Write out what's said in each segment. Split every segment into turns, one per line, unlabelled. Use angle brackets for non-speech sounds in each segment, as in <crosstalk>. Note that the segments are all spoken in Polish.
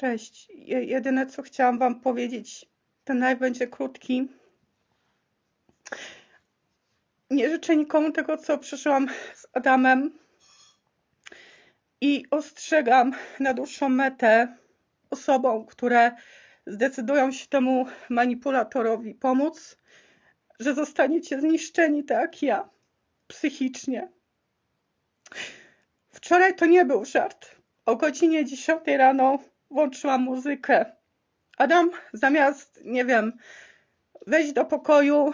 Cześć. Je- Jedyne co chciałam Wam powiedzieć, ten live będzie krótki. Nie życzę nikomu tego, co przeżyłam z Adamem. I ostrzegam na dłuższą metę osobom, które zdecydują się temu manipulatorowi pomóc, że zostaniecie zniszczeni tak jak ja, psychicznie. Wczoraj to nie był żart. O godzinie 10 rano włączyłam muzykę. Adam zamiast, nie wiem, wejść do pokoju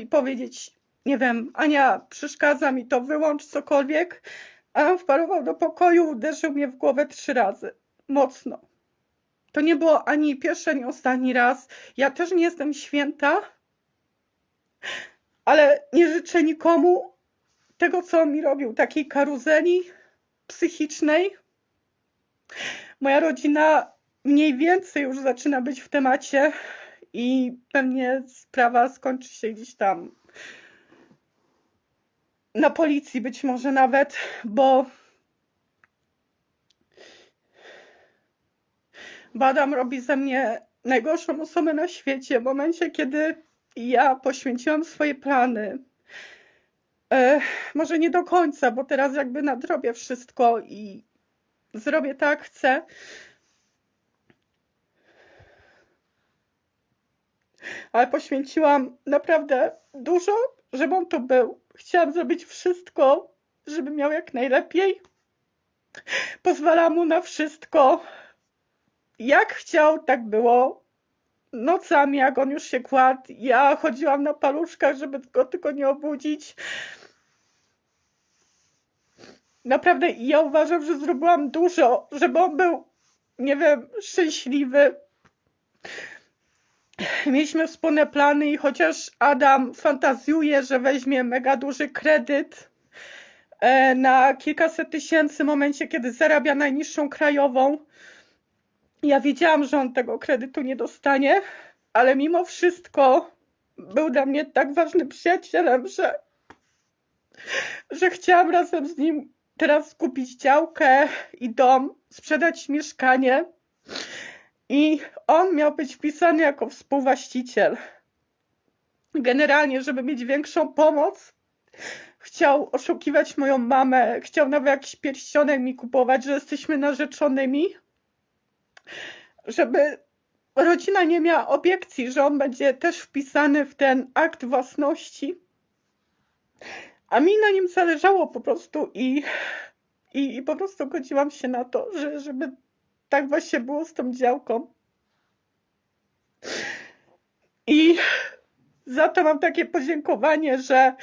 i powiedzieć, nie wiem, Ania, przeszkadza mi to, wyłącz cokolwiek, Adam wparował do pokoju, uderzył mnie w głowę trzy razy. Mocno. To nie było ani pierwszy, ani ostatni raz. Ja też nie jestem święta, ale nie życzę nikomu tego, co mi robił, takiej karuzeli psychicznej. Moja rodzina mniej więcej już zaczyna być w temacie i pewnie sprawa skończy się gdzieś tam na policji być może nawet, bo Badam robi ze mnie najgorszą osobę na świecie w momencie, kiedy ja poświęciłam swoje plany. E, może nie do końca, bo teraz jakby nadrobię wszystko i zrobię tak, chcę. Ale poświęciłam naprawdę dużo, żeby on tu był. Chciałam zrobić wszystko, żeby miał jak najlepiej. Pozwalam mu na wszystko. Jak chciał, tak było. Nocami, jak on już się kładł, ja chodziłam na paluszkach, żeby go tylko nie obudzić. Naprawdę, ja uważam, że zrobiłam dużo, żeby on był, nie wiem, szczęśliwy. Mieliśmy wspólne plany i chociaż Adam fantazjuje, że weźmie mega duży kredyt e, na kilkaset tysięcy w momencie, kiedy zarabia najniższą krajową, ja wiedziałam, że on tego kredytu nie dostanie, ale mimo wszystko był dla mnie tak ważnym przyjacielem, że, że chciałam razem z nim teraz kupić działkę i dom, sprzedać mieszkanie i on miał być wpisany jako współwłaściciel. Generalnie, żeby mieć większą pomoc, chciał oszukiwać moją mamę, chciał nawet jakiś pierścionek mi kupować, że jesteśmy narzeczonymi, żeby rodzina nie miała obiekcji, że on będzie też wpisany w ten akt własności. A mi na nim zależało po prostu i, i, i po prostu godziłam się na to, że, żeby tak właśnie było z tą działką. I za to mam takie podziękowanie, że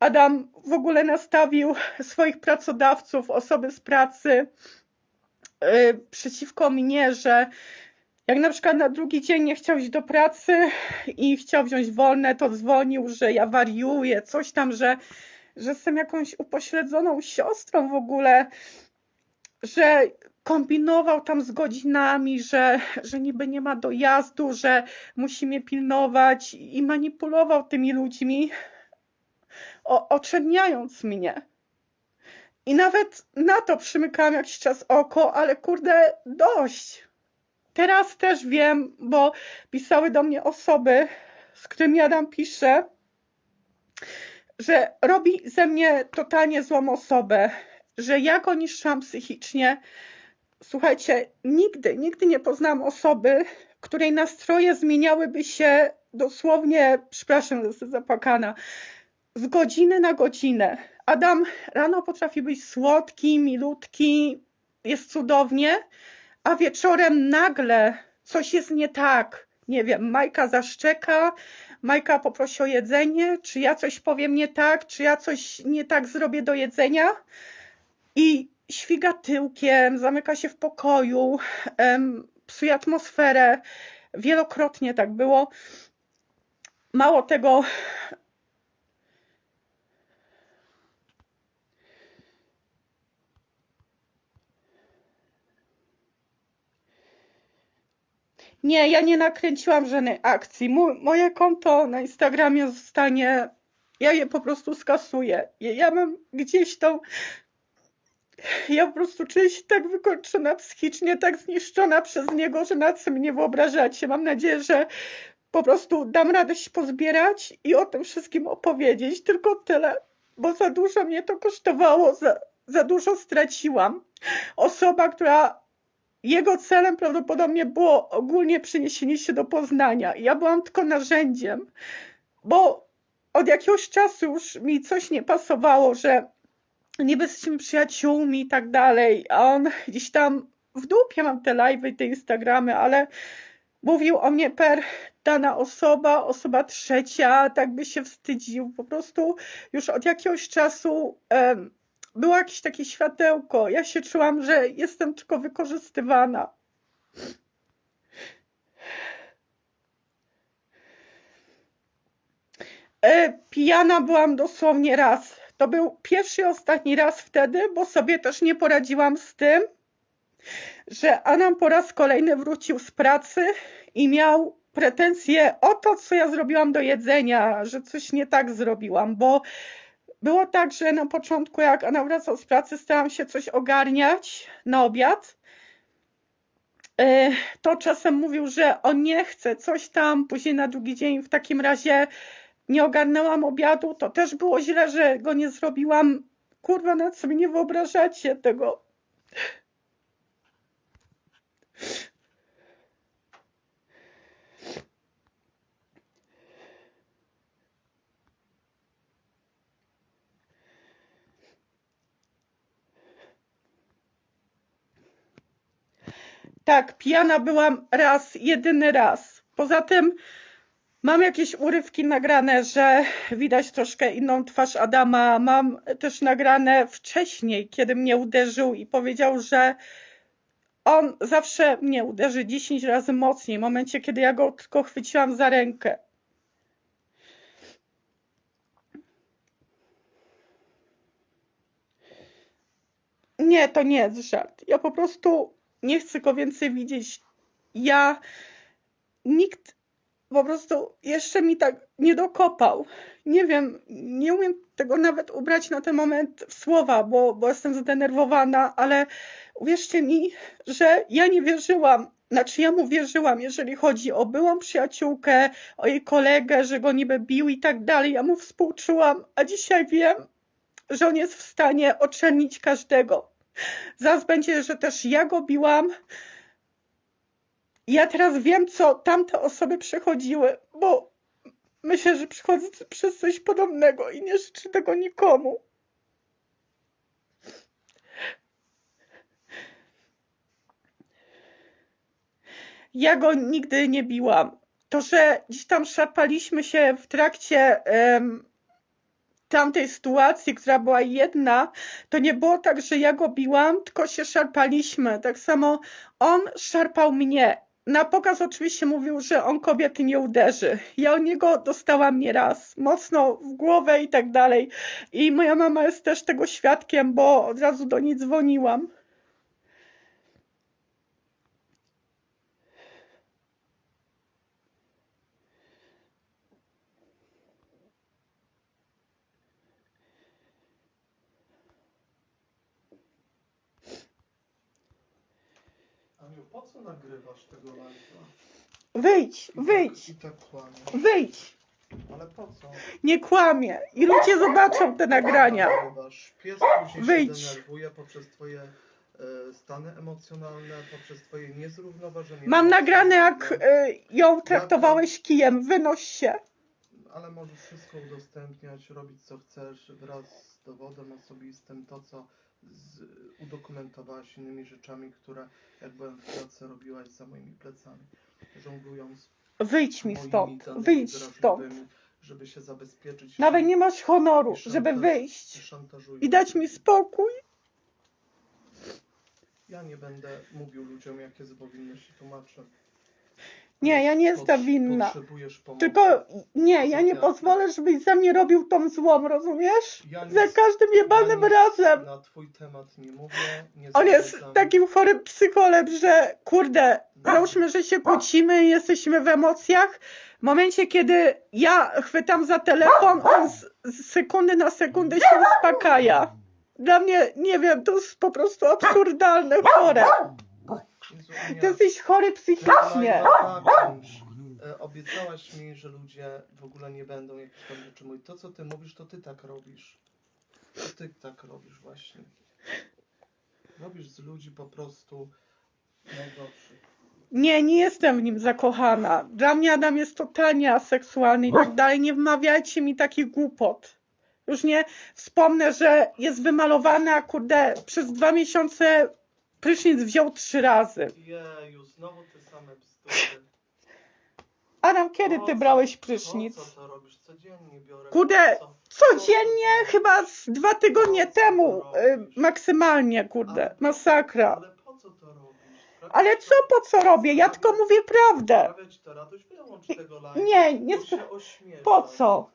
Adam w ogóle nastawił swoich pracodawców, osoby z pracy yy, przeciwko mnie, że jak na przykład na drugi dzień nie chciał iść do pracy i chciał wziąć wolne, to dzwonił, że ja wariuję, coś tam, że, że jestem jakąś upośledzoną siostrą w ogóle, że kombinował tam z godzinami, że, że niby nie ma dojazdu, że musi mnie pilnować i manipulował tymi ludźmi, o, oczerniając mnie. I nawet na to przymykałam jakiś czas oko, ale kurde, dość. Teraz też wiem, bo pisały do mnie osoby, z którymi Adam pisze, że robi ze mnie totalnie złą osobę, że ja go niszczyłam psychicznie. Słuchajcie, nigdy, nigdy nie poznałam osoby, której nastroje zmieniałyby się dosłownie, przepraszam, jestem zapłakana, z godziny na godzinę. Adam rano potrafi być słodki, milutki, jest cudownie, a wieczorem nagle coś jest nie tak. Nie wiem, Majka zaszczeka, Majka poprosi o jedzenie, czy ja coś powiem nie tak, czy ja coś nie tak zrobię do jedzenia i świga tyłkiem, zamyka się w pokoju, em, psuje atmosferę. Wielokrotnie tak było. Mało tego, Nie, ja nie nakręciłam żadnej akcji. Mo- moje konto na Instagramie zostanie. Ja je po prostu skasuję. Ja ja mam gdzieś tą Ja po prostu czuję się tak wykończona psychicznie, tak zniszczona przez niego, że nad sobie nie wyobrażacie. Mam nadzieję, że po prostu dam radę się pozbierać i o tym wszystkim opowiedzieć. Tylko tyle, bo za dużo mnie to kosztowało, za, za dużo straciłam. Osoba, która jego celem prawdopodobnie było ogólnie przeniesienie się do Poznania. Ja byłam tylko narzędziem, bo od jakiegoś czasu już mi coś nie pasowało, że niby jesteśmy przyjaciółmi i tak dalej, a on gdzieś tam w dupie mam te live'y i te Instagramy, ale mówił o mnie per dana osoba, osoba trzecia, tak by się wstydził. Po prostu już od jakiegoś czasu było jakieś takie światełko. Ja się czułam, że jestem tylko wykorzystywana. E, Pijana byłam dosłownie raz. To był pierwszy i ostatni raz wtedy, bo sobie też nie poradziłam z tym, że Anam po raz kolejny wrócił z pracy i miał pretensje o to, co ja zrobiłam do jedzenia, że coś nie tak zrobiłam, bo było tak, że na początku, jak Anna wracał z pracy, starałam się coś ogarniać na obiad. E, To czasem mówił, że on nie chce coś tam, później na drugi dzień w takim razie nie ogarnęłam obiadu, to też było źle, że go nie zrobiłam. Kurwa, nawet sobie nie wyobrażacie tego. Tak, pijana byłam raz, jedyny raz. Poza tym mam jakieś urywki nagrane, że widać troszkę inną twarz Adama. Mam też nagrane wcześniej, kiedy mnie uderzył i powiedział, że on zawsze mnie uderzy 10 razy mocniej, w momencie, kiedy ja go tylko chwyciłam za rękę. Nie, to nie jest żart. Ja po prostu nie chcę go więcej widzieć. Ja, nikt po prostu jeszcze mi tak nie dokopał. Nie wiem, nie umiem tego nawet ubrać na ten moment w słowa, bo, bo jestem zdenerwowana, ale uwierzcie mi, że ja nie wierzyłam. Znaczy, ja mu wierzyłam, jeżeli chodzi o byłą przyjaciółkę, o jej kolegę, że go niby bił i tak dalej. Ja mu współczułam, a dzisiaj wiem, że on jest w stanie oczernić każdego. Zaraz będzie, że też ja go biłam. Ja teraz wiem, co tamte osoby przechodziły, bo myślę, że przechodzę przez coś podobnego i nie życzę tego nikomu. Ja go nigdy nie biłam. To, że gdzieś tam szarpaliśmy się w trakcie em, tamtej sytuacji, która była jedna, to nie było tak, że ja go biłam, tylko się szarpaliśmy. Tak samo on szarpał mnie. Na pokaz oczywiście mówił, że on kobiety nie uderzy. Ja od niego dostałam nieraz, mocno w głowę i tak dalej. I moja mama jest też tego świadkiem, bo od razu do niej dzwoniłam.
Po co nagrywasz tego live'a?
Wyjdź,
tak-
wyjdź,
I tak kłamiesz.
wyjdź.
Ale po co?
Nie kłamie. I ludzie zobaczą te nagrania.
Nagrywasz. Pies później
Wyjdź.
się denerwuje poprzez twoje e, stany emocjonalne, poprzez twoje niezrównoważenie.
Mam nagrane, jak y, ją traktowałeś kijem. Wynoś się.
Ale możesz wszystko udostępniać, robić co chcesz wraz z dowodem osobistym, to co z, udokumentowałaś innymi rzeczami, które jak byłem w pracy robiłaś za moimi plecami, żonglując
Wyjdź mi stąd. Wyjdź stąd.
żeby się zabezpieczyć.
Nawet nie masz honoru,
I
żeby
szantaż-
wyjść
i
dać mi spokój.
Ja nie będę mówił ludziom, jakie powinny się tłumaczyć.
Nie, ja nie jestem winna.
Potrzebujesz pomocy.
Tylko nie, ja nie pozwolę, żebyś za mnie robił tą złą, rozumiesz?
Ja nic-
Za każdym jebanym
ja
razem.
Na twój temat nie mówię. Nie
On jest takim chorym psycholem, że kurde, załóżmy, że się kłócimy, jesteśmy w emocjach. W momencie, kiedy ja chwytam za telefon, on z, z sekundy na sekundę się uspokaja. Dla mnie, nie wiem, to jest po prostu absurdalne, chore.
Jezu, Ania,
Ty jesteś chory psychicznie.
Zakończ. E, Obiecałaś mi, że ludzie w ogóle nie będą jakieś tam rzeczy mówić. To, co ty mówisz, to ty tak robisz. To ty tak robisz właśnie. Robisz z ludzi po prostu najgorszych.
Nie, nie jestem w nim zakochana. Dla mnie Adam jest totalnie aseksualny i tak dalej. Nie wmawiajcie mi takich głupot. Już nie wspomnę, że jest wymalowany, a kurde, przez dwa miesiące prysznic wziął trzy razy.
Jeju, znowu te same bzdury.
Adam, kiedy ty brałeś
Po
prysznic?
co to robisz? Codziennie biorę.
Kurde,
Po co?
Codziennie, chyba z dwa tygodnie temu, y, maksymalnie, kurde, masakra.
Ale po co to robisz?
Ale co po co robię? Ja tylko mówię prawdę.
Sprawia ci to radość, wyłącz tego live'a.
Nie, nie Po co?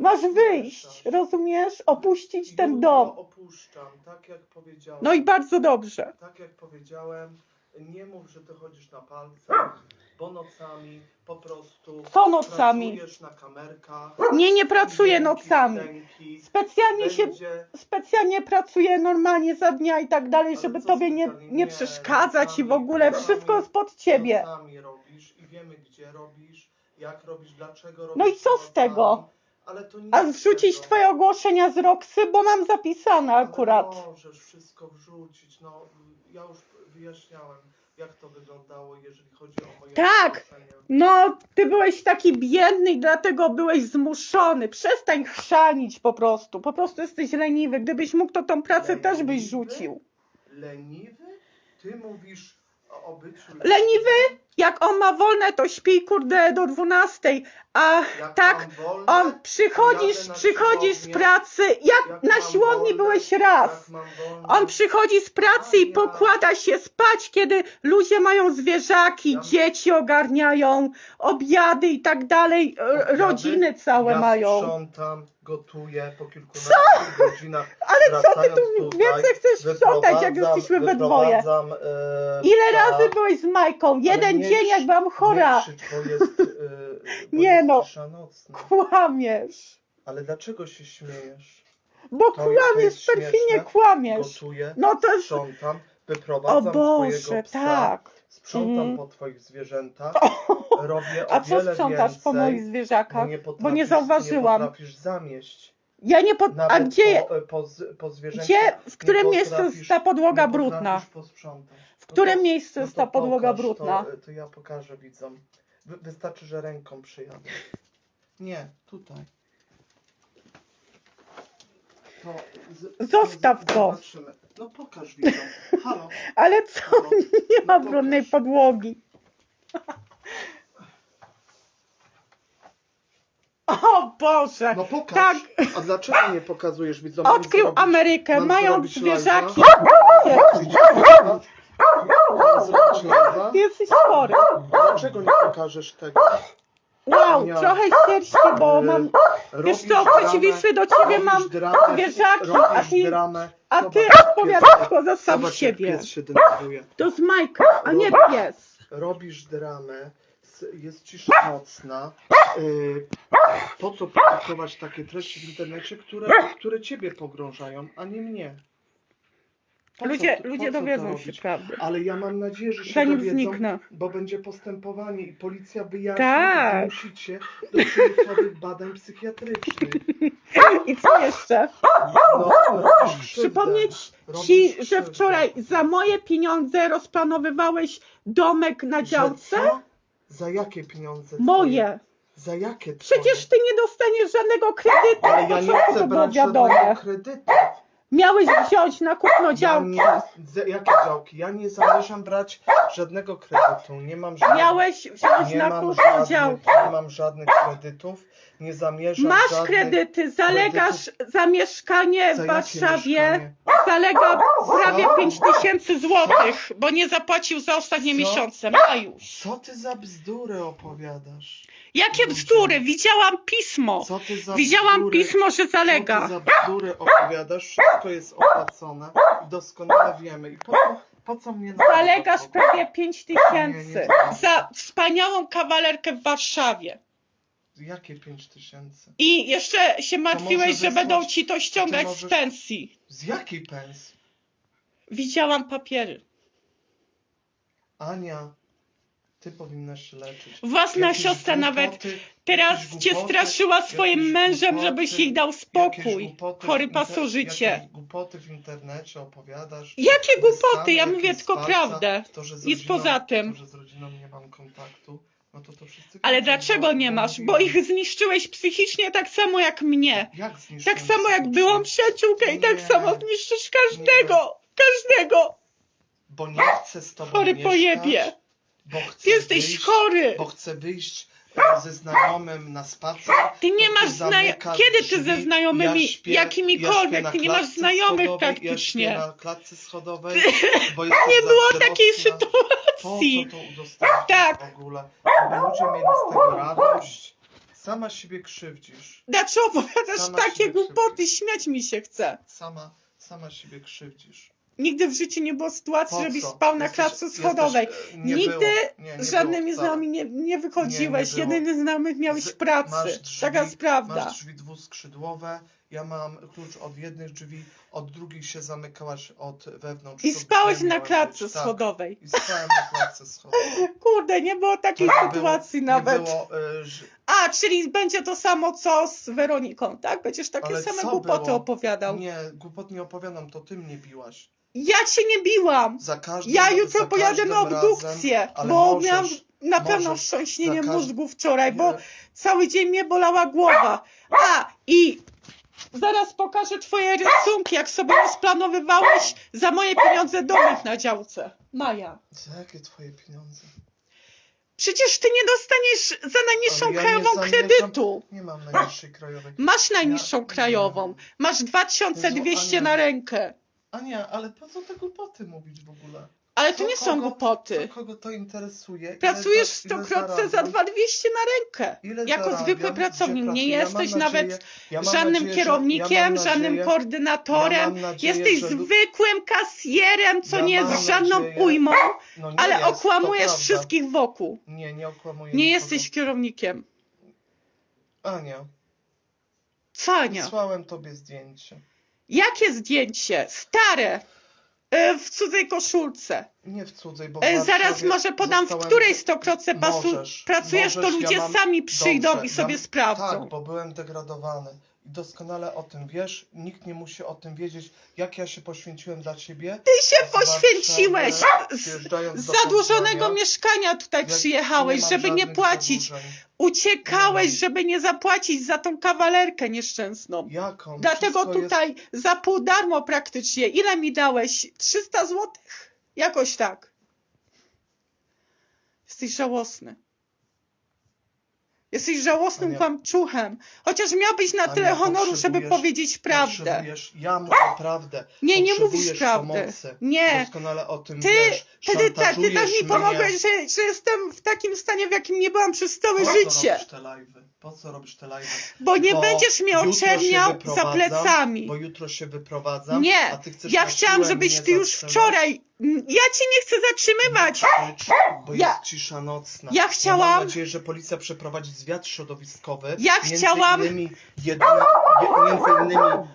Masz wyjść, rozumiesz? Opuścić ten dom.
opuszczam, tak jak powiedziałem.
No i bardzo dobrze.
Tak jak powiedziałem, nie mów, że ty chodzisz na palcach, bo nocami po prostu
Co nocami?
pracujesz na kamerkach.
Nie, nie pracuję
dźwięki,
nocami.
wstęki,
Specjalnie się,
będzie-
specjalnie pracuję normalnie za dnia i tak dalej,
Ale
żeby
co
tobie nie,
specjalnie?
nie
Nie,
przeszkadzać i w
nocami-
ogóle
nocami-
wszystko jest pod ciebie.
Nocami robisz i wiemy gdzie robisz, jak robisz, dlaczego robisz.
No i co z
nocami,
tego?
Ale to nie
A wrzucić
tego.
twoje ogłoszenia z Roxy, bo mam zapisane
Ale
akurat.
Możesz wszystko wrzucić. No, ja już wyjaśniałem, jak to wyglądało, jeżeli chodzi o moje
Tak.
ogłoszenia.
No, ty byłeś taki biedny i dlatego byłeś zmuszony. Przestań chrzanić po prostu. Po prostu jesteś leniwy. Gdybyś mógł, to tą pracę też byś
Leniwy?
rzucił.
Leniwy? Ty mówisz o, o byciu
Leniwy? Jak on ma wolne, to śpi kurde do 12. A
Jak
tak,
mam wolne,
on przychodzisz,
jadę na
przychodzisz z
siłownię.
pracy. Jak
jak
na
mam
siłowni
wolne,
byłeś raz.
Jak mam wolne,
On przychodzi z pracy i pokłada się spać, kiedy ludzie mają zwierzaki, dzieci ogarniają, obiady i tak dalej, e, rodziny całe
ja
mają.
sprzątam, gotuję po kilkunastu godzinach.
Ale co ty tu
tutaj,
więcej chcesz sprzątać, jak jesteśmy we dwoje?
e,
Ile
psa.
razy byłeś z Majką? Jeden
nie
dzień, jak byłam chora.
Nie krzycz, bo jest, e, <laughs> bo
Nie
jest
no. Kłamiesz.
Ale dlaczego się śmiejesz?
Bo
To
kłamiesz, perfidnie
śmieszne.
kłamiesz.
Gotuję,
No to
sprzątam,
O
wyprowadzam
Boże,
twojego psa,
tak.
Sprzątam
Mhm.
po twoich zwierzętach, robię o
A co
wiele
sprzątasz
więcej,
po moich
bo
zwierzakach?
nie,
Bo nie zauważyłam.
Nie potrafisz zamieść.
Ja nie.
Nawet
A gdzie,
po, po, po
gdzie, w którym miejscu jest ta podłoga brudna? W
No
którym
to-
miejscu
no
jest
to
ta podłoga
pokaż,
brudna?
To, to ja pokażę widzom. Wy, wystarczy, że ręką przyjadę. Nie, tutaj. To z,
Zostaw to.
Zobaczymy. No pokaż widzom. Halo. <laughs>
Ale co? <laughs>
No,
Nie ma
no
brudnej podłogi. <laughs> O Boże!
No pokaż.
Tak.
A dlaczego nie pokazujesz widzom?
Odkrył
zrobić-
Amerykę,
zrobić
zwierzaki. jesteś chory.
Dlaczego nie pokażesz tego?
Wow, trochę ścieżki, bo mam...
Robisz
Wiesz co, w przeciwieństwie do ciebie
robisz
mam
dramę,
zwierzaki,
robisz
a ty-
dramę.
A ty
Zobacz,
odpowiadasz
pies-
tylko za sam
zobacz, jak
siebie.
pies się denerwuje.
To jest Majka, a nie pies.
Robisz dramę, s- jest cisza nocna. Yy, po co publikować takie treści w internecie, które, które ciebie pogrążają, a nie mnie? Po co
Ludzie,
po
ludzie
co to
dowiedzą się prawdy.
Ale ja mam nadzieję, że się
Zanim
dowiedzą,
zniknę.
bo będzie postępowanie i policja wyjaśni
Tak.
i zmusicie do przymusowych badań psychiatrycznych. <laughs>
I co jeszcze?
No.
Przypomnieć ci, że
krzywdę.
wczoraj za moje pieniądze rozplanowywałeś domek na
Że
działce?
co? Za jakie pieniądze? twoje?
Moje.
Za jakie twoje?
Przecież ty nie dostaniesz żadnego kredytu,
Ale ja nie chcę brać żadnego kredytu.
Miałeś wziąć na kupno
Ja
działki.
nie, za- jakie działki? Ja nie zamierzam brać żadnego kredytu. Nie mam żadnych,
Miałeś wziąć
nie
na
mam
kupno
żadnych,
działki.
nie mam żadnych kredytów. Nie zamierzam
Masz
żadnych,
kredyty, zalegasz za mieszkanie w Warszawie.
mieszkanie?
Zalega prawie
Co?
5 tysięcy złotych, bo nie zapłacił za ostatnie
Co?
miesiące. Ma już.
Co ty za bzdury opowiadasz?
Jakie bzdury? Widziałam pismo.
Co ty za
Widziałam
bzdury?
pismo, że
Co ty
zalega.
za bzdury opowiadasz? Wszystko jest opłacone. Doskonale wiemy. I po co, po co mnie
Zalegasz prawie 5
Nie, nie
tysięcy za wspaniałą kawalerkę w Warszawie.
Jakie 5 tysięcy?
I jeszcze się martwiłeś, że będą ci to ściągać z pensji.
Z jakiej pensji?
Widziałam papiery.
Ania, ty powinnaś się leczyć.
Własna
Jakieś
siostra nawet
głupoty,
teraz
jakieś
cię
głupoty,
straszyła swoim mężem,
głupoty,
żebyś jej dał spokój.
głupoty
Chory pasożycie.
Głupoty w internecie opowiadasz.
Jakie głupoty? Ja mówię tylko prawdę.
To,
Nic
rodziną,
poza tym.
To, że z rodziną nie mam kontaktu, no to to wszyscy
Ale dlaczego
bo-
nie masz? Bo ich zniszczyłeś psychicznie tak samo jak mnie.
Jak
Tak samo jak byłam przyjaciółkę i tak
Nie.
samo zniszczysz każdego. Każdego.
Bo nie chcę z tobą
Chory
mieszkać,
pojebie.
Bo chcę
Ty jesteś
wyjść,
chory.
Bo chcę wyjść ze znajomym na spacer.
Ty nie masz znajomych. Kiedy ty ze znajomymi,
ja śpię,
jakimikolwiek,
ja
ty nie masz znajomych
schodowej,
praktycznie.
Ja na klatce schodowej, bo <laughs>
Nie było takiej
Po
sytuacji.
co to
Tak.
w ogóle? Żeby ludzie mieli z tego radość. Sama siebie krzywdzisz.
Dlaczego opowiadasz takie głupoty?
krzywdzisz.
Śmiać mi się chce.
Sama, sama siebie krzywdzisz.
Nigdy w życiu nie było sytuacji,
Po
żebyś
co?
spał na
Jesteś-
klatce
jesteś-
schodowej.
e, nie
Nigdy
było. Nie, nie
Z żadnymi
było
znajomymi nie, nie wychodziłeś.
Nie.
Jedyny znajomych miałeś
Z-
pracy.
masz drzwi,
Taka jest prawda.
Masz drzwi dwuskrzydłowe, ja mam klucz od jednych drzwi, od drugich się zamykałaś od wewnątrz.
I spałeś na klatce
być? Tak.
schodowej.
I spałem na klatce schodowej. <laughs>
Kurde, nie było takiej
To nie było-
sytuacji nawet.
Nie było, y, że,
A, czyli będzie to samo co z Weroniką, tak? Będziesz takie
Ale
same głupoty
było?
opowiadał.
nie, głupot nie opowiadam, to ty mnie biłaś.
Ja cię nie biłam.
Za każdym
Ja jutro pojadę na obdukcję,
razem,
bo
możesz,
miałam na pewno wstrząśnienie mózgu wczoraj, bo
Nie,
cały dzień mnie bolała głowa. A, i zaraz pokażę twoje rysunki, jak sobie rozplanowywałeś za moje pieniądze domek na działce. Maja.
Za jakie twoje pieniądze?
Przecież ty nie dostaniesz za najniższą
ja nie
krajową
zamierzam-
kredytu.
Nie mam najniższej krajowej.
Masz najniższą
Ja-
krajową. Masz 2200
Jezu,
na rękę.
Ania, ale po co te głupoty mówić w ogóle?
Ale to
Co
nie są
kogo-
głupoty.
Co kogo to interesuje?
Pracujesz w Stokrotce za
zarabiam?
2200 na rękę.
Ile
Jako
zarabiam?
zwykły pracownik. Nie?
Ja
jesteś
nadzieję-
nawet
ja
żadnym
nadzieję,
kierownikiem,
ja
żadnym
nadzieję-
koordynatorem.
nadzieję,
Jesteś
że
zwykłym kasjerem, co nie jest żadną ujmą,
No nie
ale
jest,
okłamujesz wszystkich wokół.
Nie, nie okłamuję
Nie
nikogo.
jesteś kierownikiem.
Ania,
Cania.
wysłałem tobie zdjęcie.
Jakie zdjęcie? Stare. E, W cudzej koszulce.
Nie w cudzej, bo w
E, Zaraz
Warszawie
może podam, w
zostałem-
której Stokrotce pasu...
Możesz,
pracujesz, to
możesz,
ludzie
ja mam-
sami przyjdą
Dobrze,
i sobie
ja-
sprawdzą.
Tak, bo byłem degradowany. I doskonale o tym wiesz. Nikt nie musi o tym wiedzieć, jak ja się poświęciłem dla ciebie.
Ty się poświęciłeś. Z, zadłużonego mieszkania tutaj przyjechałeś,
mam
żeby nie płacić.
zadłużeń.
Uciekałeś,
Nie
żeby nie zapłacić za tą kawalerkę nieszczęsną.
Jaką?
Dlatego
Wszystko
tutaj za pół darmo praktycznie. Ile mi dałeś? 300 złotych? Jakoś tak. Jesteś żałosny. Jesteś żałosnym kłamczuchem. Chociaż miałbyś na
Ania,
tyle honoru, żeby powiedzieć prawdę.
Ja mówię prawdę.
Nie, nie mówisz prawdy.
Pomocy.
Nie.
Doskonale o tym
Ty,
wiesz.
Tak, ty tak
Szantażujesz
mi pomogłeś, że, że jestem w takim stanie, w jakim nie byłam przez całe
Po co
życie.
live'y? Po co robisz te live'y?
Bo nie
Bo
będziesz mnie oczerniał za plecami.
Bo jutro się wyprowadzam,
Nie,
ty
ja chciałam, żebyś ty już wczoraj. Ja cię nie chcę zatrzymywać.
Krzycz, bo
Ja-
jest cisza nocna.
Ja chciałam-
mam nadzieję, że policja przeprowadzi zwiat środowiskowy.
Ja
między
chciałam-
Innymi, jedyne, je, między innymi